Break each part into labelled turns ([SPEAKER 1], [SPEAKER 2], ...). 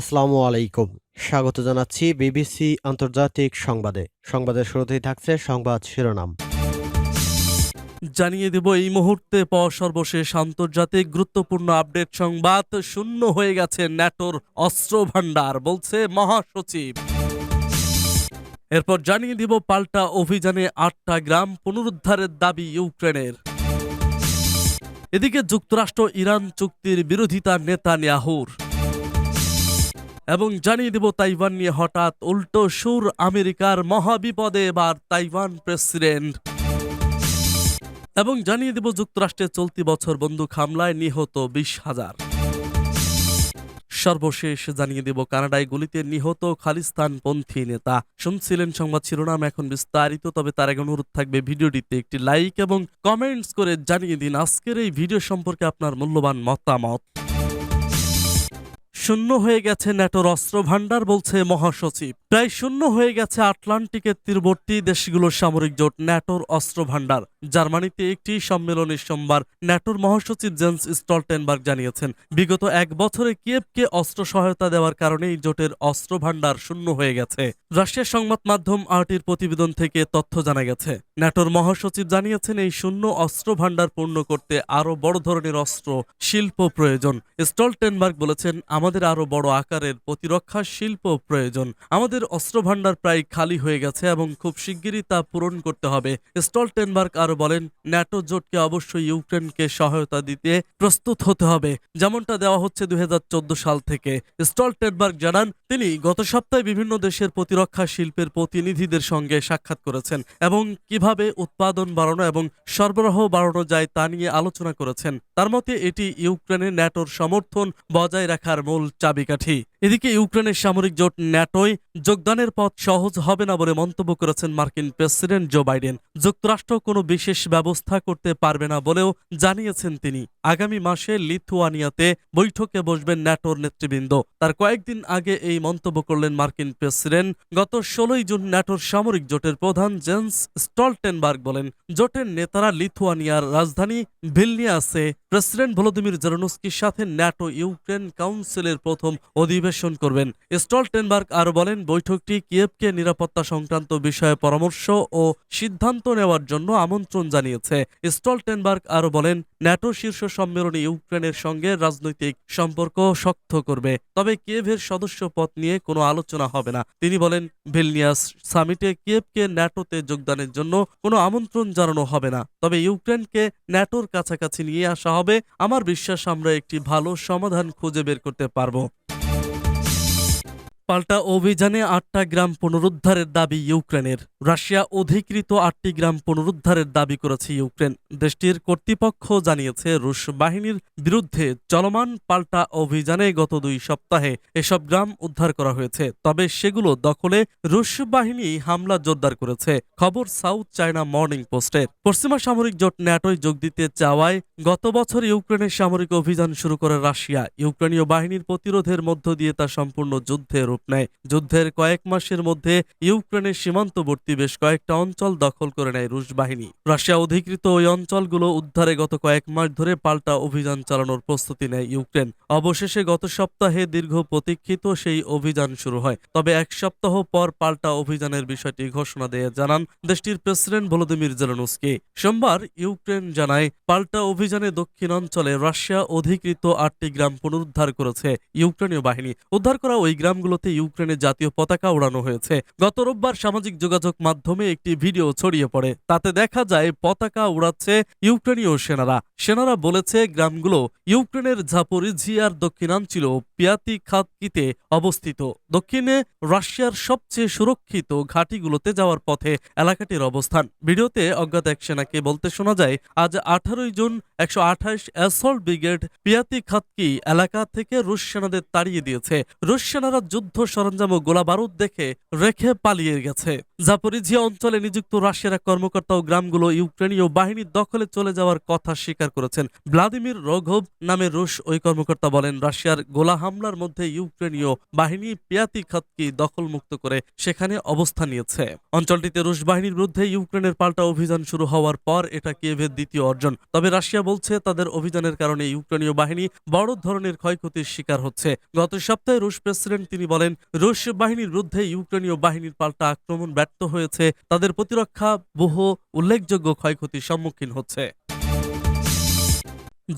[SPEAKER 1] আসসালামু আলাইকুম স্বাগত জানাচ্ছি বিবিসি আন্তর্জাতিক সংবাদে সংবাদের শুরুতেই থাকছে সংবাদ শিরোনাম
[SPEAKER 2] জানিয়ে দেব এই মুহূর্তে পর সর্বশেষ আন্তর্জাতিক গুরুত্বপূর্ণ আপডেট সংবাদ শূন্য হয়ে গেছে ন্যাটোর অস্ত্র ভাণ্ডার বলছে মহাসচিব এরপর জানিয়ে দিব পাল্টা অভিযানে আটটা গ্রাম পুনরুদ্ধারের দাবি ইউক্রেনের এদিকে যুক্তরাষ্ট্র ইরান চুক্তির বিরোধিতা নেতা নেতানিয়াহুর এবং জানিয়ে দেব তাইওয়ান নিয়ে হঠাৎ উল্টো সুর আমেরিকার মহাবিপদে এবার তাইওয়ান প্রেসিডেন্ট এবং জানিয়ে দেব যুক্তরাষ্ট্রে চলতি বছর বন্দুক হামলায় নিহত বিশ হাজার সর্বশেষ জানিয়ে দেব কানাডায় গুলিতে নিহত খালিস্তানপন্থী নেতা শুনছিলেন সংবাদ শিরোনাম এখন বিস্তারিত তবে তার আগে অনুরোধ থাকবে ভিডিওটিতে একটি লাইক এবং কমেন্টস করে জানিয়ে দিন আজকের এই ভিডিও সম্পর্কে আপনার মূল্যবান মতামত শূন্য হয়ে গেছে ন্যাটোর অস্ত্রভাণ্ডার বলছে মহাসচিব প্রায় শূন্য হয়ে গেছে আটলান্টিকের তীরবর্তী দেশগুলোর সামরিক জোট ন্যাটোর অস্ত্র ভাণ্ডার জার্মানিতে একটি সম্মেলনে সোমবার ন্যাটোর মহাসচিব জেন্স স্টলটেনবার্গ জানিয়েছেন বিগত এক বছরে কিয়েভকে অস্ত্র সহায়তা দেওয়ার কারণে এই জোটের অস্ত্র ভাণ্ডার শূন্য হয়ে গেছে রাশিয়ার সংবাদ মাধ্যম আর্টির প্রতিবেদন থেকে তথ্য জানা গেছে ন্যাটোর মহাসচিব জানিয়েছেন এই শূন্য অস্ত্র ভাণ্ডার পূর্ণ করতে আরও বড় ধরনের অস্ত্র শিল্প প্রয়োজন স্টলটেনবার্গ বলেছেন আমাদের আরও বড় আকারের প্রতিরক্ষা শিল্প প্রয়োজন আমাদের ভারতের অস্ত্রভাণ্ডার প্রায় খালি হয়ে গেছে এবং খুব শিগগিরই তা পূরণ করতে হবে স্টলটেনবার্গ আরও বলেন ন্যাটো জোটকে অবশ্যই ইউক্রেনকে সহায়তা দিতে প্রস্তুত হতে হবে যেমনটা দেওয়া হচ্ছে দুই সাল থেকে স্টলটেনবার্গ জানান তিনি গত সপ্তাহে বিভিন্ন দেশের প্রতিরক্ষা শিল্পের প্রতিনিধিদের সঙ্গে সাক্ষাৎ করেছেন এবং কিভাবে উৎপাদন বাড়ানো এবং সরবরাহ বাড়ানো যায় তা নিয়ে আলোচনা করেছেন তার মতে এটি ইউক্রেনে ন্যাটোর সমর্থন বজায় রাখার মূল চাবিকাঠি এদিকে ইউক্রেনের সামরিক জোট ন্যাটোয় যোগদানের পথ সহজ হবে না বলে মন্তব্য করেছেন মার্কিন প্রেসিডেন্ট জো বাইডেন যুক্তরাষ্ট্র কোনো বিশেষ ব্যবস্থা করতে পারবে না বলেও জানিয়েছেন তিনি আগামী মাসে লিথুয়ানিয়াতে বৈঠকে বসবেন ন্যাটোর নেতৃবৃন্দ তার কয়েকদিন আগে এই মন্তব্য করলেন মার্কিন প্রেসিডেন্ট গত ষোলোই জুন ন্যাটোর সামরিক জোটের প্রধান জেন্স স্টলটেনবার্গ বলেন জোটের নেতারা লিথুয়ানিয়ার রাজধানী ভিলনিয়াসে প্রেসিডেন্ট ভলোদিমির জেরোনস্কির সাথে ন্যাটো ইউক্রেন কাউন্সিলের প্রথম অধিবেশন পরিবেশন করবেন স্টলটেনবার্গ আরও বলেন বৈঠকটি কিয়েভকে নিরাপত্তা সংক্রান্ত বিষয়ে পরামর্শ ও সিদ্ধান্ত নেওয়ার জন্য আমন্ত্রণ জানিয়েছে স্টলটেনবার্গ আরও বলেন ন্যাটো শীর্ষ সম্মেলনে ইউক্রেনের সঙ্গে রাজনৈতিক সম্পর্ক শক্ত করবে তবে কিয়েভের সদস্য পদ নিয়ে কোনো আলোচনা হবে না তিনি বলেন ভিলনিয়াস সামিটে কিয়েভকে ন্যাটোতে যোগদানের জন্য কোনো আমন্ত্রণ জানানো হবে না তবে ইউক্রেনকে ন্যাটোর কাছাকাছি নিয়ে আসা হবে আমার বিশ্বাস আমরা একটি ভালো সমাধান খুঁজে বের করতে পারবো পাল্টা অভিযানে আটটা গ্রাম পুনরুদ্ধারের দাবি ইউক্রেনের রাশিয়া অধিকৃত আটটি গ্রাম পুনরুদ্ধারের দাবি করেছে ইউক্রেন দেশটির কর্তৃপক্ষ জানিয়েছে রুশ বাহিনীর বিরুদ্ধে চলমান পাল্টা অভিযানে গত দুই সপ্তাহে এসব গ্রাম উদ্ধার করা হয়েছে তবে সেগুলো দখলে রুশ বাহিনী হামলা জোরদার করেছে খবর সাউথ চায়না মর্নিং পোস্টের পশ্চিমা সামরিক জোট ন্যাটোয় যোগ দিতে চাওয়ায় গত বছর ইউক্রেনের সামরিক অভিযান শুরু করে রাশিয়া ইউক্রেনীয় বাহিনীর প্রতিরোধের মধ্য দিয়ে তা সম্পূর্ণ যুদ্ধে রূপ নেয় যুদ্ধের কয়েক মাসের মধ্যে ইউক্রেনের সীমান্তবর্তী বেশ কয়েকটা অঞ্চল দখল করে নেয় রুশ বাহিনী রাশিয়া অধিকৃত ওই অঞ্চলগুলো উদ্ধারে গত কয়েক মাস ধরে পাল্টা অভিযান চালানোর প্রস্তুতি নেয় ইউক্রেন অবশেষে গত সপ্তাহে দীর্ঘ প্রতীক্ষিত সেই অভিযান শুরু হয় তবে এক সপ্তাহ পর পাল্টা অভিযানের বিষয়টি ঘোষণা দিয়ে জানান দেশটির প্রেসিডেন্ট ভলোদিমির জেলানুস্কি সোমবার ইউক্রেন জানায় পাল্টা অভিযানে দক্ষিণ অঞ্চলে রাশিয়া অধিকৃত আটটি গ্রাম পুনরুদ্ধার করেছে ইউক্রেনীয় বাহিনী উদ্ধার করা ওই গ্রামগুলো বিরতিতে ইউক্রেনের জাতীয় পতাকা উড়ানো হয়েছে গত রোববার সামাজিক যোগাযোগ মাধ্যমে একটি ভিডিও ছড়িয়ে পড়ে তাতে দেখা যায় পতাকা উড়াচ্ছে ইউক্রেনীয় সেনারা সেনারা বলেছে গ্রামগুলো ইউক্রেনের ঝাপোরিঝিয়ার দক্ষিণাঞ্চল পিয়াতি খাতকিতে অবস্থিত দক্ষিণে রাশিয়ার সবচেয়ে সুরক্ষিত ঘাঁটিগুলোতে যাওয়ার পথে এলাকাটির অবস্থান ভিডিওতে অজ্ঞাত এক সেনাকে বলতে শোনা যায় আজ আঠারোই জুন একশো আঠাশ অ্যাসল্ট ব্রিগেড পিয়াতি খাতকি এলাকা থেকে রুশ সেনাদের তাড়িয়ে দিয়েছে রুশ সেনারা যুদ্ধ যুদ্ধ সরঞ্জাম ও গোলাবারুদ দেখে রেখে পালিয়ে গেছে জাপরিঝিয়া অঞ্চলে নিযুক্ত রাশিয়ার কর্মকর্তা ও গ্রামগুলো ইউক্রেনীয় বাহিনীর দখলে চলে যাওয়ার কথা স্বীকার করেছেন ভ্লাদিমির রঘব নামে রুশ ওই কর্মকর্তা বলেন রাশিয়ার গোলা হামলার মধ্যে ইউক্রেনীয় বাহিনী পিয়াতি খাতকে দখল মুক্ত করে সেখানে অবস্থান নিয়েছে অঞ্চলটিতে রুশ বাহিনীর বিরুদ্ধে ইউক্রেনের পাল্টা অভিযান শুরু হওয়ার পর এটা কিয়েভের দ্বিতীয় অর্জন তবে রাশিয়া বলছে তাদের অভিযানের কারণে ইউক্রেনীয় বাহিনী বড় ধরনের ক্ষয়ক্ষতির শিকার হচ্ছে গত সপ্তাহে রুশ প্রেসিডেন্ট তিনি বলেন রুশ বাহিনীর বিরুদ্ধে ইউক্রেনীয় বাহিনীর পাল্টা আক্রমণ ব্যাট ব্যর্থ হয়েছে তাদের প্রতিরক্ষা বহু উল্লেখযোগ্য ক্ষয়ক্ষতির সম্মুখীন হচ্ছে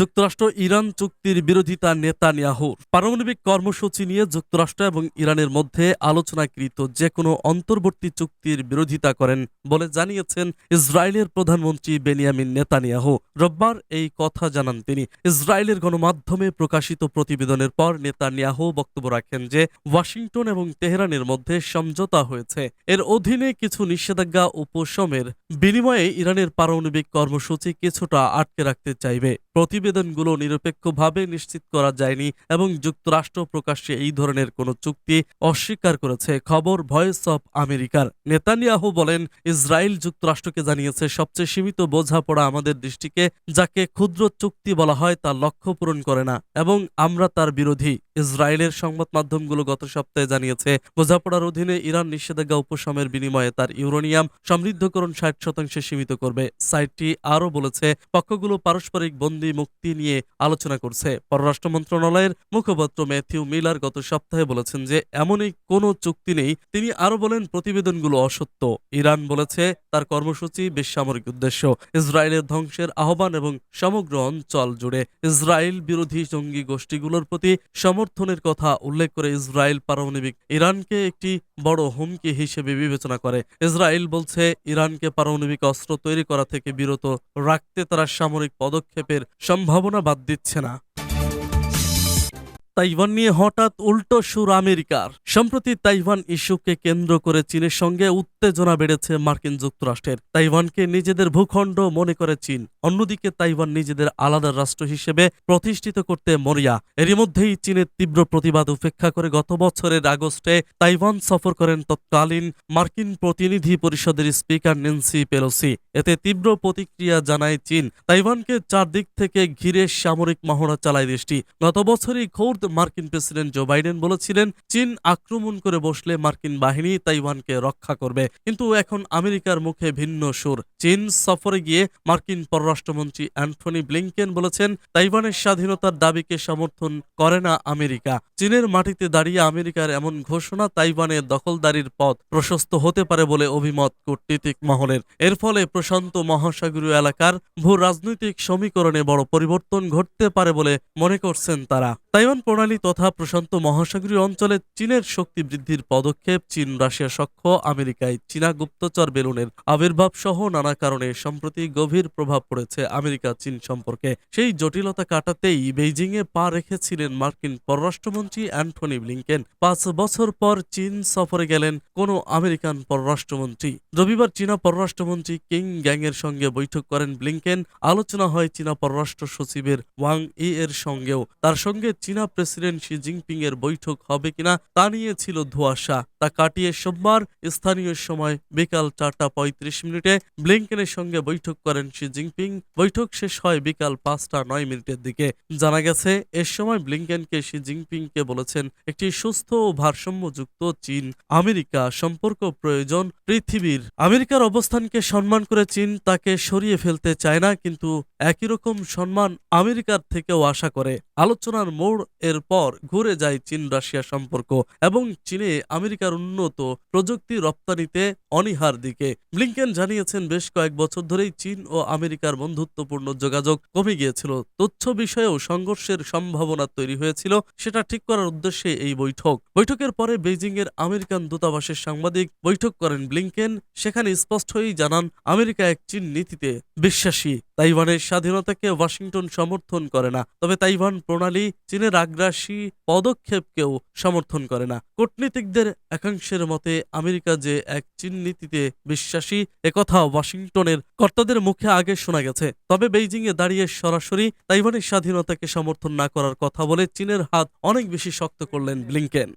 [SPEAKER 2] যুক্তরাষ্ট্র ইরান চুক্তির বিরোধিতা নেতানিয়াহুর পারমাণবিক কর্মসূচি নিয়ে যুক্তরাষ্ট্র এবং ইরানের মধ্যে আলোচনাকৃত যে কোনো অন্তর্বর্তী চুক্তির বিরোধিতা করেন বলে জানিয়েছেন ইসরায়েলের প্রধানমন্ত্রী বেনিয়ামিন নেতানিয়াহু রোববার এই কথা জানান তিনি ইসরায়েলের গণমাধ্যমে প্রকাশিত প্রতিবেদনের পর নেতানিয়াহু বক্তব্য রাখেন যে ওয়াশিংটন এবং তেহরানের মধ্যে সমঝোতা হয়েছে এর অধীনে কিছু নিষেধাজ্ঞা উপশমের বিনিময়ে ইরানের পারমাণবিক কর্মসূচি কিছুটা আটকে রাখতে চাইবে প্রতিবেদনগুলো নিরপেক্ষভাবে নিশ্চিত করা যায়নি এবং যুক্তরাষ্ট্র প্রকাশ্যে এই ধরনের কোনো চুক্তি অস্বীকার করেছে খবর ভয়েস অব আমেরিকার নেতানিয়াহু বলেন ইসরায়েল যুক্তরাষ্ট্রকে জানিয়েছে সবচেয়ে সীমিত বোঝাপড়া আমাদের দৃষ্টিকে যাকে ক্ষুদ্র চুক্তি বলা হয় তা লক্ষ্য পূরণ করে না এবং আমরা তার বিরোধী ইসরায়েলের সংবাদ মাধ্যমগুলো গত সপ্তাহে জানিয়েছে বোঝাপড়ার অধীনে ইরান নিষেধাজ্ঞা উপশমের বিনিময়ে তার ইউরোনিয়াম সমৃদ্ধকরণ ষাট শতাংশে সীমিত করবে সাইটটি আরও বলেছে পক্ষগুলো পারস্পরিক বন্দী বন্দী মুক্তি নিয়ে আলোচনা করছে পররাষ্ট্র মন্ত্রণালয়ের মুখপাত্র ম্যাথিউ মিলার গত সপ্তাহে বলেছেন যে এমনই কোনো চুক্তি নেই তিনি আরও বলেন প্রতিবেদনগুলো অসত্য ইরান বলেছে তার কর্মসূচি বেসামরিক উদ্দেশ্য ইসরায়েলের ধ্বংসের আহ্বান এবং সমগ্র অঞ্চল জুড়ে ইসরায়েল বিরোধী জঙ্গি গোষ্ঠীগুলোর প্রতি সমর্থনের কথা উল্লেখ করে ইসরায়েল পারমাণবিক ইরানকে একটি বড় হুমকি হিসেবে বিবেচনা করে ইসরায়েল বলছে ইরানকে পারমাণবিক অস্ত্র তৈরি করা থেকে বিরত রাখতে তারা সামরিক পদক্ষেপের সম্ভাবনা বাদ দিচ্ছে না তাইওয়ান নিয়ে হঠাৎ উল্টো সুর আমেরিকার সম্প্রতি তাইওয়ান ইস্যুকে কেন্দ্র করে চীনের সঙ্গে উত্তেজনা বেড়েছে মার্কিন যুক্তরাষ্ট্রের তাইওয়ানকে নিজেদের ভূখণ্ড মনে করে চীন অন্যদিকে তাইওয়ান নিজেদের আলাদা রাষ্ট্র হিসেবে প্রতিষ্ঠিত করতে মরিয়া এরই মধ্যেই চীনের তীব্র প্রতিবাদ উপেক্ষা করে গত বছরের আগস্টে তাইওয়ান সফর করেন তৎকালীন মার্কিন প্রতিনিধি পরিষদের স্পিকার নেন্সি পেলোসি এতে তীব্র প্রতিক্রিয়া জানায় চীন তাইওয়ানকে চারদিক থেকে ঘিরে সামরিক মহড়া চালায় দেশটি গত বছরই খোর্দ মার্কিন প্রেসিডেন্ট জো বাইডেন বলেছিলেন চীন আক্রমণ করে বসলে মার্কিন বাহিনী তাইওয়ানকে রক্ষা করবে কিন্তু এখন আমেরিকার মুখে ভিন্ন সুর চীন সফরে গিয়ে মার্কিন পররাষ্ট্রমন্ত্রী অ্যান্থনি ব্লিংকেন বলেছেন তাইওয়ানের স্বাধীনতার দাবিকে সমর্থন করে না আমেরিকা চীনের মাটিতে দাঁড়িয়ে আমেরিকার এমন ঘোষণা তাইওয়ানের দখলদারির পথ প্রশস্ত হতে পারে বলে অভিমত কূটনীতিক মহলের এর ফলে প্রশান্ত মহাসাগরীয় এলাকার ভূ রাজনৈতিক সমীকরণে বড় পরিবর্তন ঘটতে পারে বলে মনে করছেন তারা তাইওয়ান প্রণালী তথা প্রশান্ত মহাসাগরীয় অঞ্চলে চীনের শক্তি বৃদ্ধির পদক্ষেপ চীন রাশিয়া সক্ষ আমেরিকায় চীনা গুপ্তচর বেলুনের আবির্ভাব সহ নানা কারণে সম্প্রতি গভীর প্রভাব পড়েছে আমেরিকা চীন সম্পর্কে সেই জটিলতা কাটাতেই বেইজিংয়ে পা রেখেছিলেন মার্কিন পররাষ্ট্রমন্ত্রী অ্যান্টনি ব্লিংকেন পাঁচ বছর পর চীন সফরে গেলেন কোনো আমেরিকান পররাষ্ট্রমন্ত্রী রবিবার চীনা পররাষ্ট্রমন্ত্রী কিং গ্যাংয়ের সঙ্গে বৈঠক করেন ব্লিংকেন আলোচনা হয় চীনা পররাষ্ট্র সচিবের ওয়াং ই এর সঙ্গেও তার সঙ্গে চীনা প্রেসিডেন্ট শি জিনপিং এর বৈঠক হবে কিনা তা নিয়ে ছিল ধোয়াশা তা কাটিয়ে সোমবার স্থানীয় সময় বিকাল চারটা পঁয়ত্রিশ মিনিটে ব্লিংকেনের সঙ্গে বৈঠক করেন শি জিনপিং বৈঠক শেষ হয় বিকাল পাঁচটা নয় মিনিটের দিকে জানা গেছে এ সময় ব্লিংকেনকে শি জিনপিংকে বলেছেন একটি সুস্থ ও ভারসাম্যযুক্ত চীন আমেরিকা সম্পর্ক প্রয়োজন পৃথিবীর আমেরিকার অবস্থানকে সম্মান করে চীন তাকে সরিয়ে ফেলতে চায় না কিন্তু একই রকম সম্মান আমেরিকার থেকেও আশা করে আলোচনার মোড় এরপর ঘুরে যায় চীন রাশিয়া সম্পর্ক এবং চীনে আমেরিকার উন্নত প্রযুক্তি রপ্তানিতে অনিহার দিকে ব্লিংকেন জানিয়েছেন বেশ কয়েক বছর ধরেই চীন ও আমেরিকার বন্ধুত্বপূর্ণ যোগাযোগ কমে গিয়েছিল তথ্য বিষয়েও সংঘর্ষের সম্ভাবনা তৈরি হয়েছিল সেটা ঠিক করার উদ্দেশ্যে এই বৈঠক বৈঠকের পরে বেজিং এর আমেরিকান দূতাবাসের সাংবাদিক বৈঠক করেন ব্লিংকেন সেখানে স্পষ্ট হয়েই জানান আমেরিকা এক চীন নীতিতে বিশ্বাসী তাইওয়ানের স্বাধীনতাকে ওয়াশিংটন সমর্থন করে না তবে তাইওয়ান প্রণালী চীনের আগ্রহ অগ্রাসী পদক্ষেপকেও সমর্থন করে না কূটনীতিকদের একাংশের মতে আমেরিকা যে এক চীন নীতিতে বিশ্বাসী একথা ওয়াশিংটনের কর্তাদের মুখে আগে শোনা গেছে তবে বেইজিংয়ে দাঁড়িয়ে সরাসরি তাইওয়ানের স্বাধীনতাকে সমর্থন না করার কথা বলে চীনের হাত অনেক বেশি শক্ত করলেন ব্লিংকেন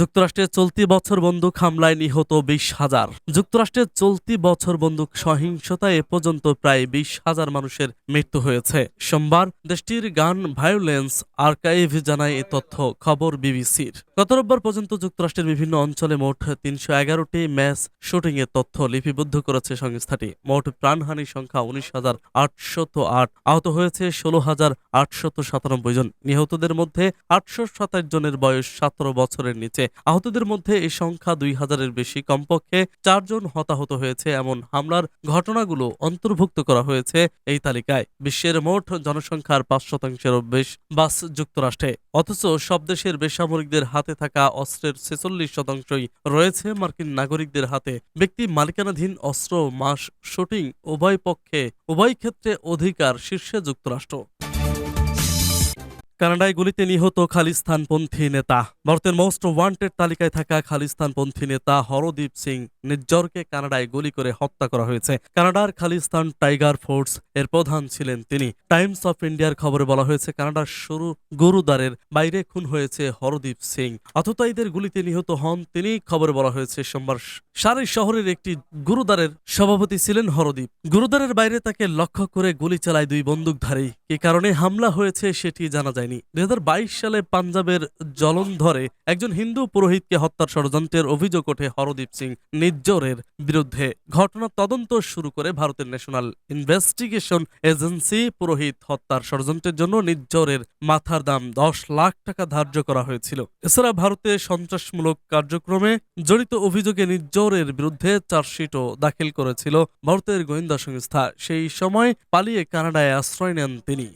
[SPEAKER 2] যুক্তরাষ্ট্রের চলতি বছর বন্দুক হামলায় নিহত বিশ হাজার যুক্তরাষ্ট্রের চলতি বছর বন্দুক সহিংসতায় এ পর্যন্ত প্রায় বিশ হাজার মানুষের মৃত্যু হয়েছে সোমবার দেশটির গান ভায়োলেন্স আর্কাইভ জানায় এ তথ্য খবর বিবিসির গত রোববার পর্যন্ত যুক্তরাষ্ট্রের বিভিন্ন অঞ্চলে মোট তিনশো এগারোটি ম্যাচ শুটিংয়ের তথ্য লিপিবদ্ধ করেছে সংস্থাটি মোট প্রাণহানির সংখ্যা উনিশ হাজার আটশত আট আহত হয়েছে ষোলো হাজার আটশত সাতানব্বই জন নিহতদের মধ্যে আটশো সাতাশ জনের বয়স সতেরো বছরের নিচে হয়েছে আহতদের মধ্যে এ সংখ্যা দুই হাজারের বেশি কমপক্ষে চারজন হতাহত হয়েছে এমন হামলার ঘটনাগুলো অন্তর্ভুক্ত করা হয়েছে এই তালিকায় বিশ্বের মোট জনসংখ্যার পাঁচ শতাংশেরও বেশ বাস যুক্তরাষ্ট্রে অথচ সব দেশের বেসামরিকদের হাতে থাকা অস্ত্রের ছেচল্লিশ শতাংশই রয়েছে মার্কিন নাগরিকদের হাতে ব্যক্তি মালিকানাধীন অস্ত্র মাস শুটিং উভয় পক্ষে উভয় ক্ষেত্রে অধিকার শীর্ষে যুক্তরাষ্ট্র কানাডায় গুলিতে নিহত খালিস্তানপন্থী নেতা ভারতের মোস্ট ওয়ান্টেড তালিকায় থাকা খালিস্তানপন্থী নেতা হরদীপ সিং নিজ্জরকে কানাডায় গুলি করে হত্যা করা হয়েছে কানাডার খালিস্তান টাইগার ফোর্স এর প্রধান ছিলেন তিনি টাইমস অফ ইন্ডিয়ার খবরে বলা হয়েছে কানাডার শুরু গুরুদ্বারের বাইরে খুন হয়েছে হরদীপ সিং আততায়ীদের গুলিতে নিহত হন তিনি খবরে বলা হয়েছে সোমবার সারি শহরের একটি গুরুদ্বারের সভাপতি ছিলেন হরদীপ গুরুদ্বারের বাইরে তাকে লক্ষ্য করে গুলি চালায় দুই বন্দুকধারী কি কারণে হামলা হয়েছে সেটি জানা যায়নি হয়নি বাইশ সালে পাঞ্জাবের জলন্ধরে একজন হিন্দু পুরোহিতকে হত্যার ষড়যন্ত্রের অভিযোগ ওঠে হরদীপ সিং নিজ্জরের বিরুদ্ধে ঘটনা তদন্ত শুরু করে ভারতের ন্যাশনাল ইনভেস্টিগেশন এজেন্সি পুরোহিত হত্যার ষড়যন্ত্রের জন্য নিজ্জরের মাথার দাম দশ লাখ টাকা ধার্য করা হয়েছিল এছাড়া ভারতে সন্ত্রাসমূলক কার্যক্রমে জড়িত অভিযোগে নিজ্জরের বিরুদ্ধে চার্জশিটও দাখিল করেছিল ভারতের গোয়েন্দা সংস্থা সেই সময় পালিয়ে কানাডায় আশ্রয় নেন তিনি